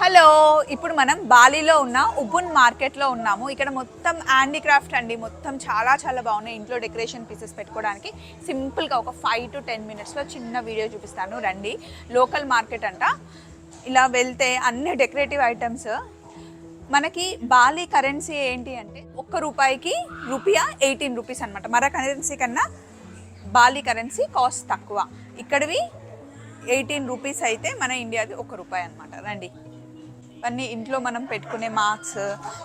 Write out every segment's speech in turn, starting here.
Hello ఇప్పుడు మనం బాలీలో ఉన్న ఉబున్ మార్కెట్లో ఉన్నాము. ఇక్కడ మొత్తం హ్యాండీక్రాఫ్ట్ అండి. మొత్తం చాలా చాలా బాగున్నాయి. ఇంట్లో డెకరేషన్ పీసెస్ పెట్టుకోవడానికి సింపుల్గా ఒక ఫైవ్ టు టెన్ మినిట్స్లో చిన్న వీడియో చూపిస్తాను. రండి. లోకల్ మార్కెట్ అంట. ఇలా వెళ్తే అన్ని డెకరేటివ్ ఐటమ్స్. మనకి బాలీ కరెన్సీ ఏంటి అంటే ఒక్క రూపాయికి రూపియా ఎయిటీన్ రూపీస్ అనమాట మర కరెన్సీ కన్నా బాలీ కరెన్సీ కాస్ట్ తక్కువ. ఇక్కడివి ఎయిటీన్ రూపీస్ అయితే మన ఇండియాది ఒక రూపాయి అనమాట రండి. అన్నీ ఇంట్లో మనం పెట్టుకునే మార్క్స్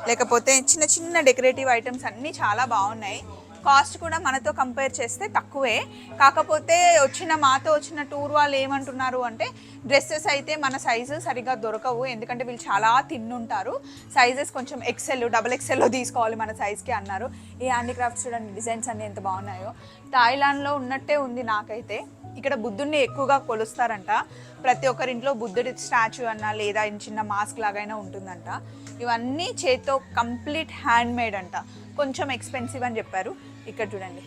లేకపోతే చిన్న చిన్న డెకరేటివ్ ఐటమ్స్ అన్నీ చాలా బాగున్నాయి. కాస్ట్ కూడా మనతో కంపేర్ చేస్తే తక్కువే. కాకపోతే వచ్చిన మాతో వచ్చిన టూర్ వాళ్ళు ఏమంటున్నారు అంటే డ్రెస్సెస్ అయితే మన సైజు సరిగా దొరకవు ఎందుకంటే వీళ్ళు చాలా తిన్నుంటారు. సైజెస్ కొంచెం ఎక్సెల్ డబుల్ ఎక్సెల్లో తీసుకోవాలి మన సైజ్కి అన్నారు. ఈ హ్యాండీక్రాఫ్ట్స్ చూడండి డిజైన్స్ అన్నీ ఎంత బాగున్నాయో. థాయిలాండ్లో ఉన్నట్టే ఉంది నాకైతే. ఇక్కడ బుద్ధుడిని ఎక్కువగా కొలుస్తారంట. ప్రతి ఒక్కరింట్లో బుద్ధుడి స్టాచ్యూ అన్న లేదా చిన్న మాస్క్ లాగైనా ఉంటుందంట. ఇవన్నీ చేత్తో కంప్లీట్ హ్యాండ్ మేడ్ అంట. కొంచెం ఎక్స్పెన్సివ్ అని చెప్పారు. ఇక్కడ చూడండి.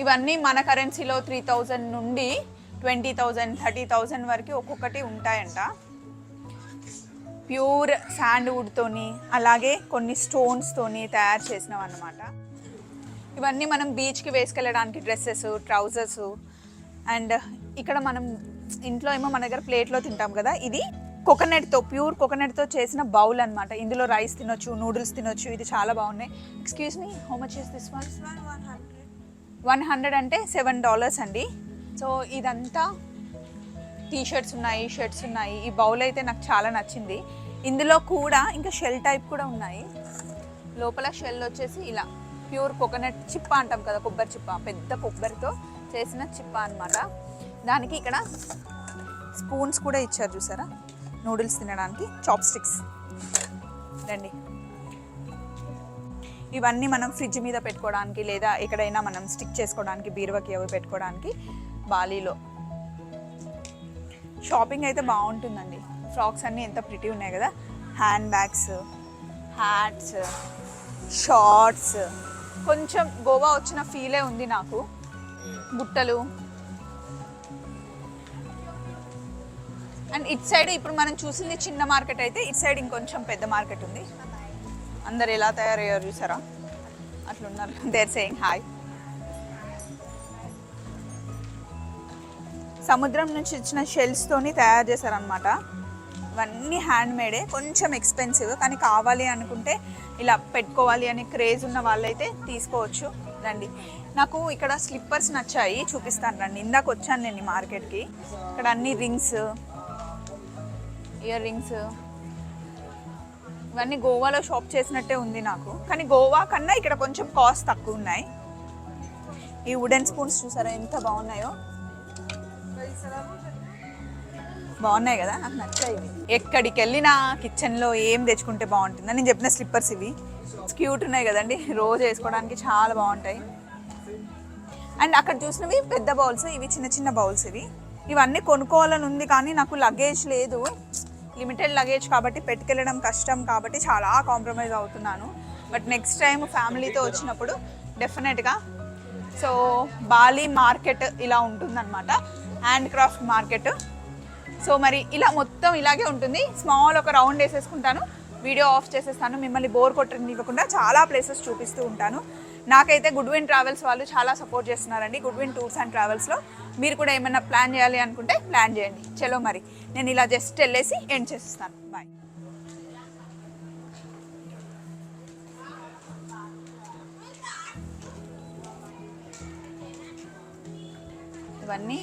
ఇవన్నీ మన కరెన్సీలో త్రీ థౌజండ్ నుండి ట్వంటీ థౌజండ్ థర్టీ థౌజండ్ వరకు ఒక్కొక్కటి ఉంటాయంట. ప్యూర్ శాండ్వుడ్తోని అలాగే కొన్ని స్టోన్స్తోని తయారు చేసినవి అన్నమాట ఇవన్నీ మనం బీచ్కి వేసుకెళ్ళడానికి డ్రెస్సెస్ ట్రౌజర్స్ అండ్ ఇక్కడ మనం ఇంట్లో ఏమో మన దగ్గర ప్లేట్లో తింటాం కదా ఇది కోకోనట్తో ప్యూర్ కోకోనట్తో చేసిన బౌల్ అన్నమాట. ఇందులో రైస్ తినొచ్చు నూడిల్స్ తినొచ్చు ఇది చాలా బాగున్నాయి. Excuse me how much is this one one hundred అంటే సెవెన్ డాలర్స్ అండి. సో ఇదంతా టీ షర్ట్స్ ఉన్నాయి షర్ట్స్ ఉన్నాయి. ఈ బౌల్ అయితే నాకు చాలా నచ్చింది. ఇందులో కూడా ఇంకా షెల్ టైప్ కూడా ఉన్నాయి. లోపల షెల్ వచ్చేసి ఇలా ప్యూర్ కోకోనట్ చిప్ప అంటాం కదా కొబ్బరి చిప్ప పెద్ద కొబ్బరితో చేసిన చిప్ప అనమాట దానికి ఇక్కడ స్పూన్స్ కూడా ఇచ్చారు చూసారా? నూడిల్స్ తినడానికి చాప్ స్టిక్స్ రండి. ఇవన్నీ మనం ఫ్రిడ్జ్ మీద పెట్టుకోవడానికి లేదా ఎక్కడైనా మనం స్టిక్ చేసుకోవడానికి బీరువాకి అవి పెట్టుకోవడానికి బాలీలో షాపింగ్ అయితే బాగుంటుందండి. ఫ్రాక్స్ అన్నీ ఎంత ప్రిటీ ఉన్నాయి కదా. హ్యాండ్ బ్యాగ్స్ హ్యాట్స్ షార్ట్స్ కొంచెం గోవా వచ్చిన ఫీలే ఉంది నాకు. బుట్టలు. అండ్ ఇట్ సైడ్ ఇప్పుడు మనం చూసింది చిన్న మార్కెట్ అయితే ఇట్ సైడ్ ఇంకొంచెం పెద్ద మార్కెట్ ఉంది. అందరు ఎలా తయారయ్యారు చూసారా? అట్లున్నారు. దేర్ సేయింగ్ హాయ్ సముద్రం నుంచి ఇచ్చిన షెల్స్తోని తయారు చేశారనమాట ఇవన్నీ హ్యాండ్ మేడే కొంచెం ఎక్స్పెన్సివ్ కానీ కావాలి అనుకుంటే ఇలా పెట్టుకోవాలి అని క్రేజ్ ఉన్న వాళ్ళైతే తీసుకోవచ్చు. రండి. నాకు ఇక్కడ స్లిప్పర్స్ నచ్చాయి చూపిస్తాను రండి. ఇందాక వచ్చాను నేను మార్కెట్కి ఇక్కడ అన్ని రింగ్స్ ఇయర్ రింగ్స్ ఇవన్నీ గోవాలో షాప్ చేసినట్టే ఉంది నాకు. కానీ గోవా కన్నా ఇక్కడ కొంచెం కాస్ట్ తక్కువ ఉన్నాయి. ఈ వుడెన్ స్పూన్స్ చూసారా ఎంత బాగున్నాయో? బాగున్నాయి కదా? నాకు నచ్చాయి ఇవి. ఎక్కడికి వెళ్ళినా కిచెన్లో ఏం తెచ్చుకుంటే బాగుంటుందని నేను చెప్పిన స్లిప్పర్స్ ఇవి. క్యూట్ ఉన్నాయి కదండి. రోజు వేసుకోవడానికి చాలా బాగుంటాయి. అండ్ అక్కడ చూసినవి పెద్ద బౌల్స్ ఇవి చిన్న చిన్న బౌల్స్ ఇవి. ఇవన్నీ కొనుక్కోవాలని ఉంది కానీ నాకు లగేజ్ లేదు. లిమిటెడ్ లగేజ్ కాబట్టి పెట్టుకెళ్ళడం కష్టం కాబట్టి చాలా కాంప్రమైజ్ అవుతున్నాను. బట్ నెక్స్ట్ టైం ఫ్యామిలీతో వచ్చినప్పుడు డెఫినెట్గా సో బాలీ మార్కెట్ ఇలా ఉంటుందన్నమాట. Hand craft market. సో మరి ఇలా మొత్తం ఇలాగే ఉంటుంది. స్మాల్ ఒక రౌండ్ వేసేసుకుంటాను. వీడియో ఆఫ్ చేసేస్తాను. మిమ్మల్ని బోర్ కొట్టనివ్వకుండా చాలా ప్లేసెస్ చూపిస్తూ ఉంటాను. నాకైతే గుడ్ విన్ ట్రావెల్స్ వాళ్ళు చాలా సపోర్ట్ చేస్తున్నారండి గుడ్ విన్ టూర్స్ అండ్ ట్రావెల్స్లో మీరు కూడా ఏమైనా ప్లాన్ చేయాలి అనుకుంటే ప్లాన్ చేయండి. చలో మరి. నేను ఇలా జస్ట్ వెళ్ళేసి ఎండ్ చేసేస్తాను. బాయ్ ఇవన్నీ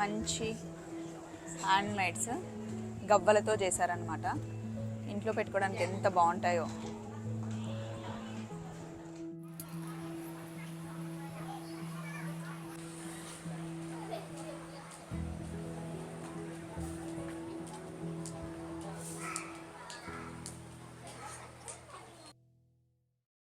మంచి హ్యాండ్ మేడ్స్ గవ్వలతో చేశారనమాట ఇంట్లో పెట్టుకోవడానికి ఎంత బాగుంటాయో.